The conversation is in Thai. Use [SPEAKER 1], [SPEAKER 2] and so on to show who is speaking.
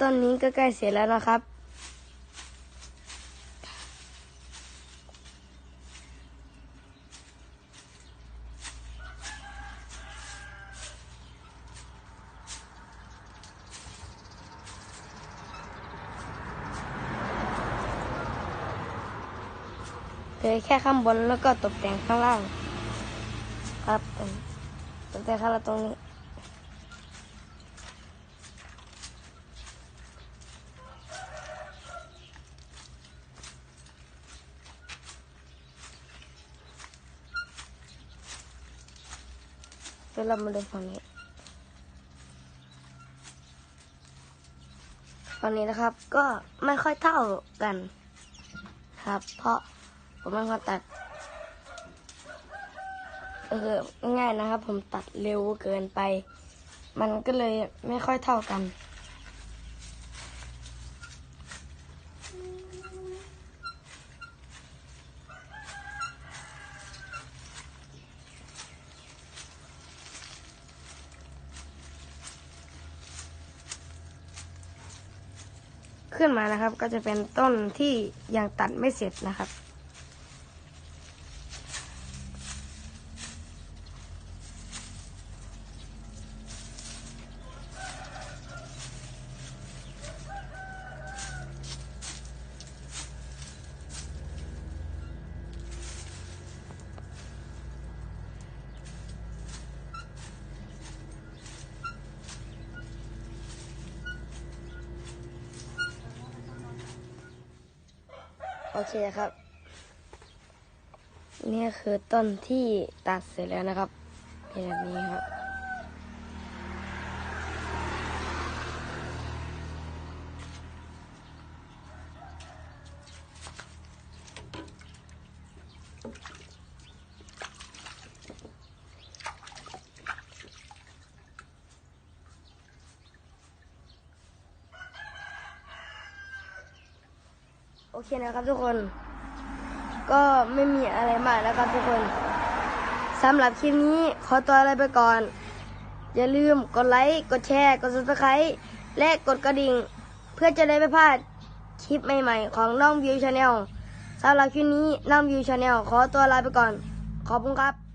[SPEAKER 1] ต้นนี้ก็ใกล้เสร็จแล้วนะครับ เหลือแค่ข้างบนแล้วก็ตกแต่งข้างล่าง ครับตกแต่งข้างล่างตรงนี้ ดี๋ยวเรามาดูฝั่งนี้ฝั่งนี้นะครับ ก็ไม่ค่อยเท่ากัน ครับ เพราะผมเป็นคนตัดเออง่ายนะครับ ผมตัดเร็วเกินไป มันก็เลยไม่ค่อยเท่ากัน ขึ้นมานะครับ ก็จะเป็นต้นที่ยังตัดไม่เสร็จนะครับ โอเคครับ นี่คือต้นที่ตัดเสร็จแล้วนะครับเป็นแบบนี้ครับ โอเคนะครับทุกคน ก็ไม่มีอะไรมากแล้วครับทุกคนสำหรับคลิปนี้ขอตัวอะไรไปก่อน อย่าลืมกดไลค์ กดแชร์ กด subscribe และกดกระดิ่ง เพื่อจะได้ไม่พลาดคลิปใหม่ๆ ของน้องวิวชาแนลสำหรับคลิปนี้น้องวิวชาแนลขอตัวลาไปก่อน ขอบคุณครับ